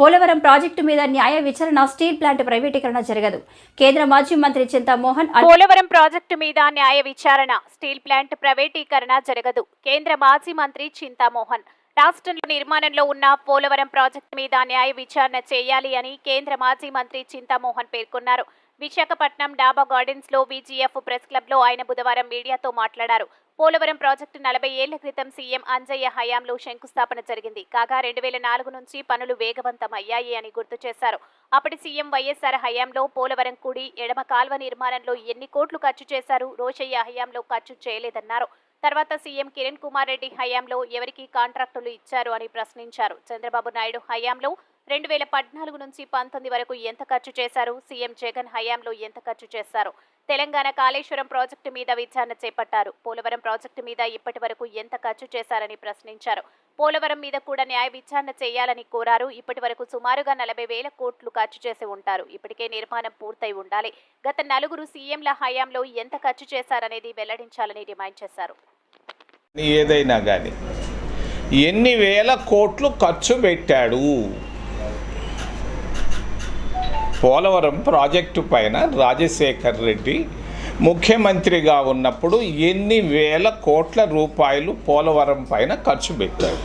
Polavaram project మీద న్యాయ విచారణ స్టీల్ ప్లాంట్ ప్రైవేటీకరణ జరగదు. కేంద్ర మాజీ మంత్రి చింతామోహన్ పోలవరం ప్రాజెక్టు మీద న్యాయ విచారణ స్టీల్ ప్లాంట్ ప్రైవేటీకరణ జరగదు కేంద్ర మాజీ మంత్రి చింతామోహన్. రాష్ట్రంలో నిర్మాణంలో ఉన్న పోలవరం ప్రాజెక్టు మీద న్యాయ విచారణ చేయాలి అని కేంద్ర మాజీ మంత్రి చింతామోహన్ పేర్కొన్నారు. విశాఖపట్నం డాబా గార్డెన్స్లో బీజీఎఫ్ ప్రెస్ క్లబ్లో ఆయన బుధవారం మీడియాతో మాట్లాడారు. పోలవరం ప్రాజెక్టు నలభై ఏళ్ళ క్రితం సీఎం అంజయ్య హయాంలో శంకుస్థాపన జరిగింది. కాగా రెండు వేల నాలుగు నుంచి పనులు వేగవంతం అయ్యాయి అని గుర్తు చేశారు. అప్పటి సీఎం వైఎస్ఆర్ హయాంలో పోలవరం కుడి ఎడమ కాల్వ నిర్మాణంలో ఎన్ని కోట్లు ఖర్చు చేశారు రోషయ్య హయాంలో ఖర్చు చేయలేదన్నారు. తర్వాత సీఎం కిరణ్ కుమార్ రెడ్డి హయాంలో ఎవరికి కాంట్రాక్టులు ఇచ్చారు అని ప్రశ్నించారు. చంద్రబాబు నాయుడు హయాంలో రెండు వేల పద్నాలుగు నుంచి పంతొమ్మిది వరకు ఎంత ఖర్చు చేశారు? సీఎం జగన్ హయాంలో ఎంత ఖర్చు చేశారు తెలంగాణ కాళేశ్వరం ప్రాజెక్టు మీద విచారణ చేపట్టారు. పోలవరం ప్రాజెక్టు మీద ఇప్పటి వరకు ఎంత ఖర్చు చేశారని ప్రశ్నించారు. పోలవరం మీద కూడా న్యాయ విచారణ చేయాలని కోరారు. ఇప్పటి వరకు సుమారుగా నలభై వేల కోట్లు ఖర్చు చేసి ఉంటారు. ఇప్పటికే నిర్మాణం పూర్తయి ఉండాలి. గత నలుగురు సీఎంల హయాంలో ఎంత ఖర్చు చేశారనేది వెల్లడించాలని డిమాండ్ చేశారు. ఏదైనా కానీ ఎన్ని వేల కోట్లు ఖర్చు పెట్టాడు? పోలవరం ప్రాజెక్టు పైన రాజశేఖర్ రెడ్డి ముఖ్యమంత్రిగా ఉన్నప్పుడు ఎన్ని వేల కోట్ల రూపాయలు పోలవరం పైన ఖర్చు పెట్టాడు.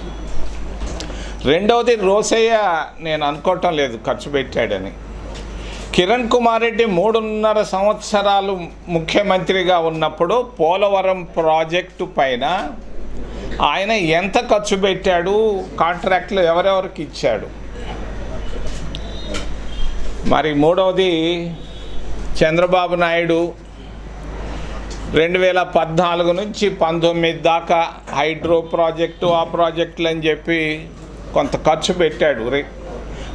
రెండవది రోసయ్య నేను అనుకోవటం లేదు ఖర్చు పెట్టాడని. కిరణ్ కుమార్ రెడ్డి మూడున్నర సంవత్సరాలు ముఖ్యమంత్రిగా ఉన్నప్పుడు పోలవరం ప్రాజెక్టు పైన ఆయన ఎంత ఖర్చు పెట్టాడు కాంట్రాక్ట్లు ఎవరెవరికి ఇచ్చాడు? మరి మూడవది చంద్రబాబు నాయుడు రెండు వేల పద్నాలుగు నుంచి పంతొమ్మిది దాకా హైడ్రో ప్రాజెక్టు ఆ ప్రాజెక్టులు అని చెప్పి కొంత ఖర్చు పెట్టాడు.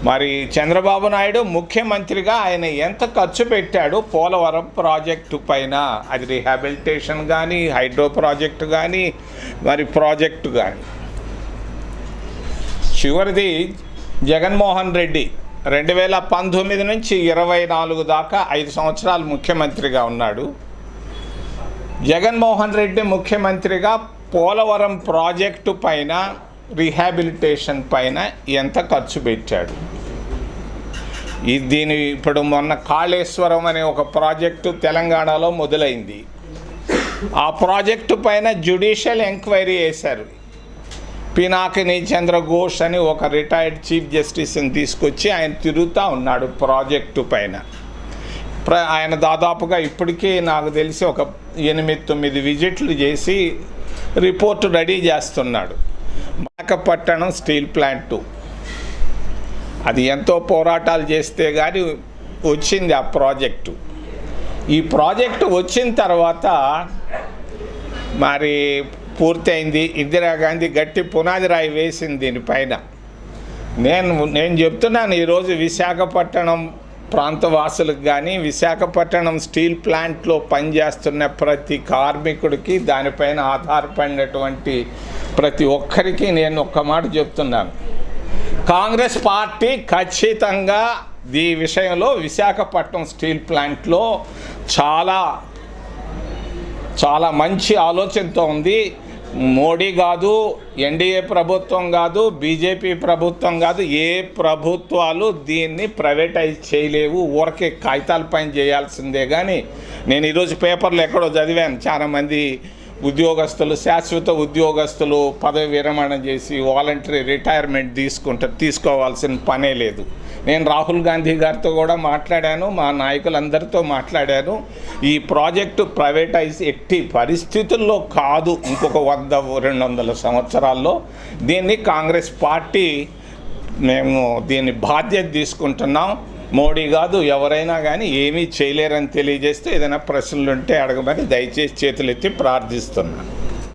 మరి చంద్రబాబు నాయుడు ముఖ్యమంత్రిగా ఆయన ఎంత ఖర్చు పెట్టాడు? పోలవరం ప్రాజెక్టు పైన. అది రిహాబిలిటేషన్ కానీ హైడ్రో ప్రాజెక్టు కానీ మరి ప్రాజెక్టు కానీ చివరిది జగన్మోహన్ రెడ్డి. రెండు వేల పంతొమ్మిది నుంచి ఇరవై నాలుగు దాకా ఐదు సంవత్సరాలు ముఖ్యమంత్రిగా ఉన్నాడు. జగన్మోహన్ రెడ్డి ముఖ్యమంత్రిగా పోలవరం ప్రాజెక్టు పైన రీహాబిలిటేషన్ పైన ఎంత ఖర్చు పెట్టాడు. ఈ దీని ఇప్పుడు మొన్న కాళేశ్వరం అనే ఒక ప్రాజెక్టు తెలంగాణలో మొదలైంది. ఆ ప్రాజెక్టు పైన జ్యుడిషియల్ ఎంక్వైరీ వేశారు పినాకిని చంద్ర ఘోష్ అని ఒక రిటైర్డ్ చీఫ్ జస్టిస్ని తీసుకొచ్చి ఆయన తిరుగుతూ ఉన్నాడు ప్రాజెక్టు పైన. ప్ర ఆయన దాదాపుగా ఇప్పటికీ నాకు తెలిసి ఒక ఎనిమిది తొమ్మిది విజిట్లు చేసి రిపోర్ట్ రెడీ చేస్తున్నాడు. మాకపట్టణం స్టీల్ ప్లాంటు అది ఎంతో పోరాటాలు చేస్తే కానీ వచ్చింది ఆ ప్రాజెక్టు. ఈ ప్రాజెక్టు వచ్చిన తర్వాత మరి పూర్తయింది. ఇందిరాగాంధీ గట్టి పునాది రాయి వేసింది దీనిపైన. నేను నేను చెప్తున్నాను ఈరోజు విశాఖపట్నం ప్రాంత వాసులకు కానీ విశాఖపట్నం స్టీల్ ప్లాంట్లో పనిచేస్తున్న ప్రతి కార్మికుడికి దానిపైన ఆధారపడినటువంటి ప్రతి ఒక్కరికి నేను ఒక్క మాట చెప్తున్నాను. కాంగ్రెస్ పార్టీ ఖచ్చితంగా ఈ విషయంలో విశాఖపట్నం స్టీల్ ప్లాంట్లో చాలా చాలా మంచి ఆలోచనతో ఉంది. మోడీ కాదు ఎన్డీఏ ప్రభుత్వం కాదు బీజేపీ ప్రభుత్వం కాదు ఏ ప్రభుత్వాలు దీన్ని ప్రైవేటైజ్ చేయలేవు ఊరకే కాగితాల పైన చేయాల్సిందే. కానీ నేను ఈరోజు పేపర్లో ఎక్కడో చదివాను. చాలామంది ఉద్యోగస్తులు శాశ్వత ఉద్యోగస్తులు పదవి విరమణ చేసి వాలంటరీ రిటైర్మెంట్ తీసుకుంటారు తీసుకోవాల్సిన పనే లేదు. నేను రాహుల్ గాంధీ గారితో కూడా మాట్లాడాను మా నాయకులందరితో మాట్లాడాను. ఈ ప్రాజెక్టు ప్రైవేటైజ్ ఎట్టి పరిస్థితుల్లో కాదు ఇంకొక వంద రెండు వందల సంవత్సరాల్లో. దీన్ని కాంగ్రెస్ పార్టీ మేము దీన్ని బాధ్యత తీసుకుంటున్నాం. మోడీ కాదు ఎవరైనా కానీ ఏమీ చేయలేరని తెలియజేస్తే ఏదైనా ప్రశ్నలు ఉంటే అడగమని దయచేసి చేతులెత్తి ప్రార్థిస్తున్నాను